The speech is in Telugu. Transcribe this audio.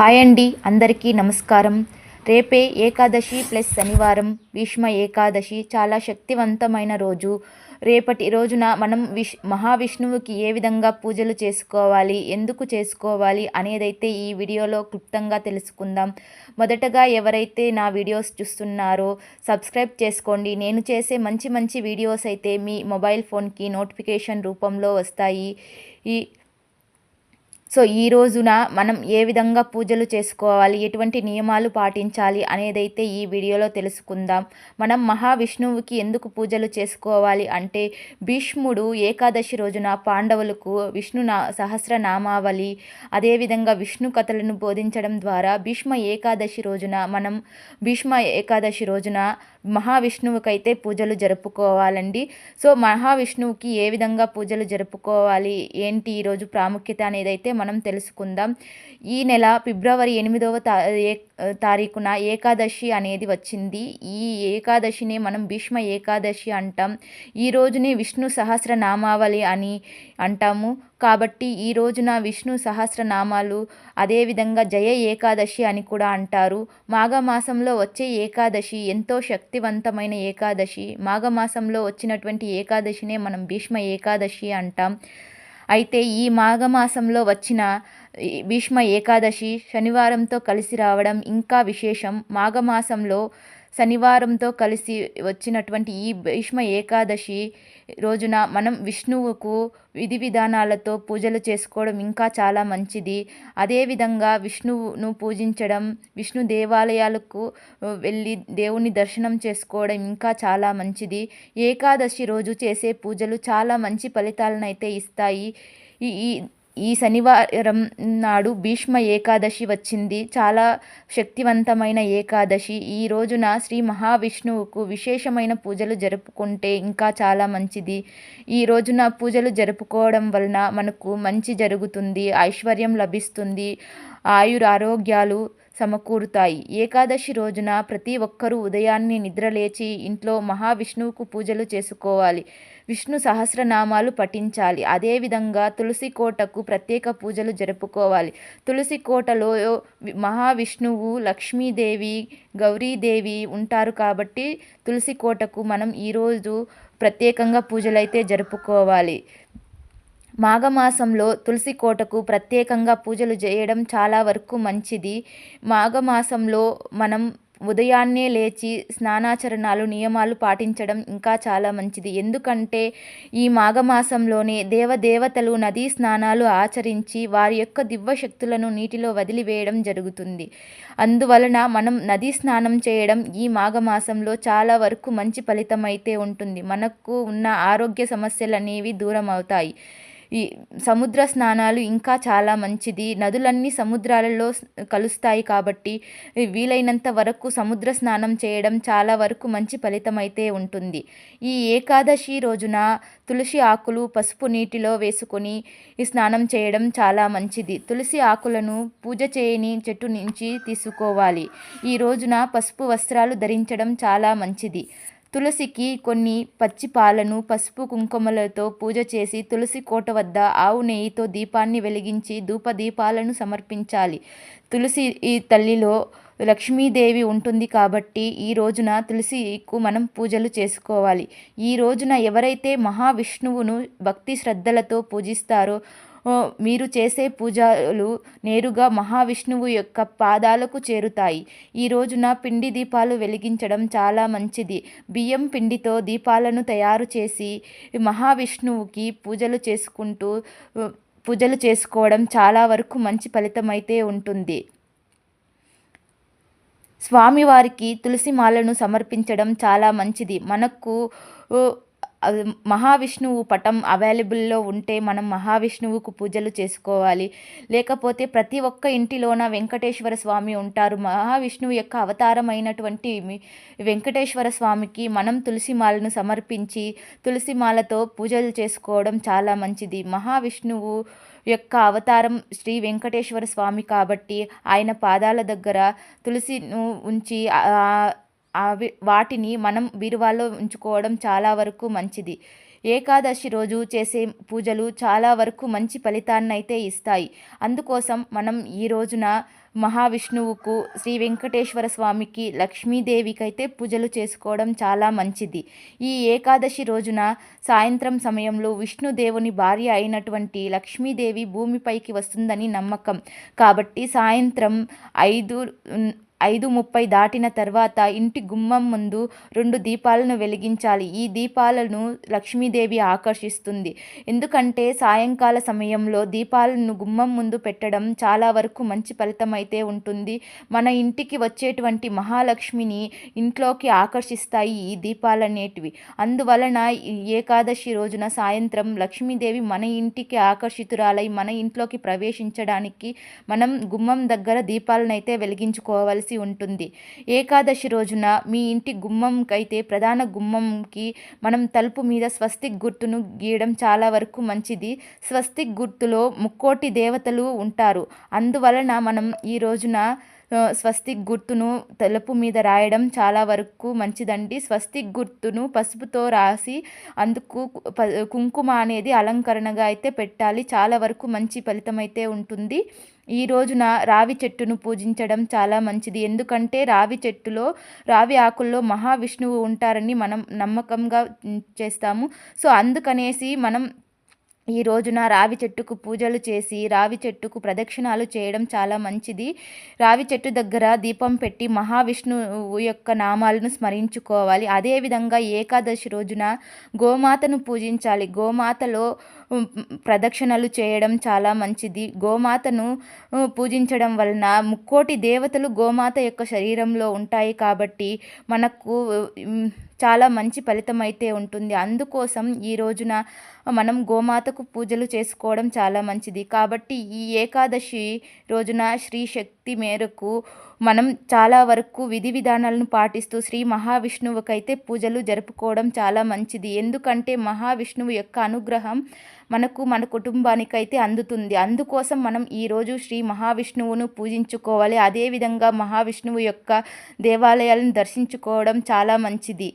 హాయ్ అండి అందరికీ నమస్కారం. రేపే ఏకాదశి ప్లస్ శనివారం భీష్మ ఏకాదశి చాలా శక్తివంతమైన రోజు. రేపటి రోజున మనం విష్ మహావిష్ణువుకి ఏ విధంగా పూజలు చేసుకోవాలి ఎందుకు చేసుకోవాలి అనేదైతే ఈ వీడియోలో క్లుప్తంగా తెలుసుకుందాం. మొదటగా ఎవరైతే నా వీడియోస్ చూస్తున్నారో సబ్స్క్రైబ్ చేసుకోండి. నేను చేసే మంచి మంచి వీడియోస్ అయితే మీ మొబైల్ ఫోన్కి నోటిఫికేషన్ రూపంలో వస్తాయి. ఈ సో ఈ రోజున మనం ఏ విధంగా పూజలు చేసుకోవాలి ఎటువంటి నియమాలు పాటించాలి అనేదైతే ఈ వీడియోలో తెలుసుకుందాం. మనం మహావిష్ణువుకి ఎందుకు పూజలు చేసుకోవాలి అంటే భీష్ముడు ఏకాదశి రోజున పాండవులకు విష్ణు నా సహస్రనామావళి అదేవిధంగా విష్ణు కథలను బోధించడం ద్వారా భీష్మ ఏకాదశి రోజున మనం భీష్మ ఏకాదశి రోజున మహావిష్ణువుకైతే పూజలు జరుపుకోవాలండి. సో మహావిష్ణువుకి ఏ విధంగా పూజలు జరుపుకోవాలి ఏంటి ఈరోజు ప్రాముఖ్యత అనేది అయితే మనం తెలుసుకుందాం. ఈ నెల ఫిబ్రవరి ఎనిమిదవ తా ఏ తారీఖున ఏకాదశి అనేది వచ్చింది. ఈ ఏకాదశిని మనం భీష్మ ఏకాదశి అంటాం. ఈ రోజునే విష్ణు సహస్రనామావళి అని అంటాము. కాబట్టి ఈ రోజున విష్ణు సహస్రనామాలు అదేవిధంగా జయ ఏకాదశి అని కూడా అంటారు. మాఘమాసంలో వచ్చే ఏకాదశి ఎంతో శక్తివంతమైన ఏకాదశి. మాఘమాసంలో వచ్చినటువంటి ఏకాదశినే మనం భీష్మ ఏకాదశి అంటాం. అయితే ఈ మాఘమాసంలో వచ్చిన భీష్మ ఏకాదశి శనివారంతో కలిసి రావడం ఇంకా విశేషం. మాఘమాసంలో శనివారంతో కలిసి వచ్చినటువంటి ఈ భీష్మ ఏకాదశి రోజున మనం విష్ణువుకు విధి విధానాలతో పూజలు చేసుకోవడం ఇంకా చాలా మంచిది. అదేవిధంగా విష్ణువును పూజించడం విష్ణు దేవాలయాలకు వెళ్ళి దేవుని దర్శనం చేసుకోవడం ఇంకా చాలా మంచిది. ఏకాదశి రోజు చేసే పూజలు చాలా మంచి ఫలితాలను అయితే ఇస్తాయి ఈ ఈ శనివారం నాడు భీష్మ ఏకాదశి వచ్చింది. చాలా శక్తివంతమైన ఏకాదశి. ఈ రోజున శ్రీ మహావిష్ణువుకు విశేషమైన పూజలు జరుపుకుంటే ఇంకా చాలా మంచిది. ఈ రోజున పూజలు జరుపుకోవడం వలన మనకు మంచి జరుగుతుంది. ఐశ్వర్యం లభిస్తుంది. ఆయురారోగ్యాలు సమకూరుతాయి. ఏకాదశి రోజున ప్రతి ఒక్కరూ ఉదయాన్నే నిద్రలేచి ఇంట్లో మహావిష్ణువుకు పూజలు చేసుకోవాలి. విష్ణు సహస్రనామాలు పఠించాలి. అదేవిధంగా తులసి కోటకు ప్రత్యేక పూజలు జరుపుకోవాలి. తులసి కోటలో మహావిష్ణువు లక్ష్మీదేవి గౌరీదేవి ఉంటారు కాబట్టి తులసి కోటకు మనం ఈరోజు ప్రత్యేకంగా పూజలైతే జరుపుకోవాలి. మాఘమాసంలో తులసి కోటకు ప్రత్యేకంగా పూజలు చేయడం చాలా వరకు మంచిది. మాఘమాసంలో మనం ఉదయాన్నే లేచి స్నానాచరణాలు నియమాలు పాటించడం ఇంకా చాలా మంచిది. ఎందుకంటే ఈ మాఘమాసంలోనే దేవదేవతలు నదీ స్నానాలు ఆచరించి వారి యొక్క దివ్యశక్తులను నీటిలో వదిలివేయడం జరుగుతుంది. అందువలన మనం నదీ స్నానం చేయడం ఈ మాఘమాసంలో చాలా వరకు మంచి ఫలితం అయితే ఉంటుంది. మనకు ఉన్న ఆరోగ్య సమస్యలు అనేవి దూరం అవుతాయి ఈ సముద్ర స్నానాలు ఇంకా చాలా మంచిది. నదులన్నీ సముద్రాలలో కలుస్తాయి కాబట్టి వీలైనంత వరకు సముద్ర స్నానం చేయడం చాలా వరకు మంచి ఫలితం అయితే ఉంటుంది. ఈ ఏకాదశి రోజున తులసి ఆకులు పసుపు నీటిలో వేసుకొని స్నానం చేయడం చాలా మంచిది. తులసి ఆకులను పూజ చేయని చెట్టు నుంచి తీసుకోవాలి. ఈ రోజున పసుపు వస్త్రాలు ధరించడం చాలా మంచిది. తులసికి కొన్ని పచ్చి పాలను పసుపు కుంకుమలతో పూజ చేసి తులసి కోట వద్ద ఆవు నెయ్యితో దీపాన్ని వెలిగించి ధూపదీపాలను సమర్పించాలి. తులసి ఈ తల్లిలో లక్ష్మీదేవి ఉంటుంది కాబట్టి ఈ రోజున తులసికు మనం పూజలు చేసుకోవాలి. ఈ రోజున ఎవరైతే మహావిష్ణువును భక్తి శ్రద్ధలతో పూజిస్తారో మీరు చేసే పూజలు నేరుగా మహావిష్ణువు యొక్క పాదాలకు చేరుతాయి. ఈ రోజున పిండి దీపాలు వెలిగించడం చాలా మంచిది. బియ్యం పిండితో దీపాలను తయారు చేసి మహావిష్ణువుకి పూజలు చేసుకుంటూ పూజలు చేసుకోవడం చాలా వరకు మంచి ఫలితం అయితే ఉంటుంది. స్వామివారికి తులసి మాలను సమర్పించడం చాలా మంచిది. మనకు మహావిష్ణువు పటం అవైలబుల్లో ఉంటే మనం మహావిష్ణువుకు పూజలు చేసుకోవాలి. లేకపోతే ప్రతి ఒక్క ఇంటిలోన వెంకటేశ్వర స్వామి ఉంటారు. మహావిష్ణువు యొక్క అవతారమైనటువంటి వెంకటేశ్వర స్వామికి మనం తులసిమాలను సమర్పించి తులసిమాలతో పూజలు చేసుకోవడం చాలా మంచిది. మహావిష్ణువు యొక్క అవతారం శ్రీ వెంకటేశ్వర స్వామి కాబట్టి ఆయన పాదాల దగ్గర తులసిను ఉంచి అవి వాటిని మనం బీరువాలో ఉంచుకోవడం చాలా వరకు మంచిది. ఏకాదశి రోజు చేసే పూజలు చాలా వరకు మంచి ఫలితాన్నైతే ఇస్తాయి. అందుకోసం మనం ఈ రోజున మహావిష్ణువుకు శ్రీ వెంకటేశ్వర స్వామికి లక్ష్మీదేవికి అయితే పూజలు చేసుకోవడం చాలా మంచిది. ఈ ఏకాదశి రోజున సాయంత్రం సమయంలో విష్ణుదేవుని భార్య అయినటువంటి లక్ష్మీదేవి భూమిపైకి వస్తుందని నమ్మకం. కాబట్టి సాయంత్రం ఐదు ఐదు ముప్పై దాటిన తర్వాత ఇంటి గుమ్మం ముందు రెండు దీపాలను వెలిగించాలి. ఈ దీపాలను లక్ష్మీదేవి ఆకర్షిస్తుంది. ఎందుకంటే సాయంకాల సమయంలో దీపాలను గుమ్మం ముందు పెట్టడం చాలా వరకు మంచి ఫలితం అయితే ఉంటుంది. మన ఇంటికి వచ్చేటువంటి మహాలక్ష్మిని ఇంట్లోకి ఆకర్షిస్తాయి ఈ దీపాలు అనేటివి. అందువలన ఈ ఏకాదశి రోజున సాయంత్రం లక్ష్మీదేవి మన ఇంటికి ఆకర్షితురాలై మన ఇంట్లోకి ప్రవేశించడానికి మనం గుమ్మం దగ్గర దీపాలను అయితే వెలిగించుకోవాల్సి చేయాల్సి ఉంటుంది. ఏకాదశి రోజున మీ ఇంటి గుమ్మంకైతే ప్రధాన గుమ్మంకి మనం తలుపు మీద స్వస్తిక్ గుర్తును గీయడం చాలా వరకు మంచిది. స్వస్తిక్ గుర్తులో ముక్కోటి దేవతలు ఉంటారు. అందువలన మనం ఈ రోజున స్వస్తిక్ గుర్తును తలుపు మీద రాయడం చాలా వరకు మంచిదండి. స్వస్తిక్ గుర్తును పసుపుతో రాసి అందుకు కుంకుమ అనేది అలంకరణగా అయితే పెట్టాలి. చాలా వరకు మంచి ఫలితం అయితే ఉంటుంది. ఈ రోజున రావి చెట్టును పూజించడం చాలా మంచిది. ఎందుకంటే రావి చెట్టులో రావి ఆకుల్లో మహావిష్ణువు ఉంటారని మనం నమ్మకంగా చేస్తాము. సో అందుకనేసి మనం ఈ రోజున రావి చెట్టుకు పూజలు చేసి రావి చెట్టుకు ప్రదక్షిణాలు చేయడం చాలా మంచిది. రావి చెట్టు దగ్గర దీపం పెట్టి మహావిష్ణువు యొక్క నామాలను స్మరించుకోవాలి. అదేవిధంగా ఏకాదశి రోజున గోమాతను పూజించాలి. గోమాతలో ప్రదక్షిణలు చేయడం చాలా మంచిది. గోమాతను పూజించడం వలన ముక్కోటి దేవతలు గోమాత యొక్క శరీరంలో ఉంటాయి కాబట్టి మనకు చాలా మంచి ఫలితం అయితే ఉంటుంది. అందుకోసం ఈ రోజున మనం గోమాతకు పూజలు చేసుకోవడం చాలా మంచిది. కాబట్టి ఈ ఏకాదశి రోజున శ్రీ శక్తి మేరకు మనం చాలా వరకు విధి విధానాలను పాటిస్తూ శ్రీ మహావిష్ణువుకైతే పూజలు జరుపుకోవడం చాలా మంచిది. ఎందుకంటే మహావిష్ణువు యొక్క అనుగ్రహం మనకు మన కుటుంబానికైతే అందుతుంది. అందుకోసం మనం ఈరోజు శ్రీ మహావిష్ణువును పూజించుకోవాలి. అదేవిధంగా మహావిష్ణువు యొక్క దేవాలయాలను దర్శించుకోవడం చాలా మంచిది.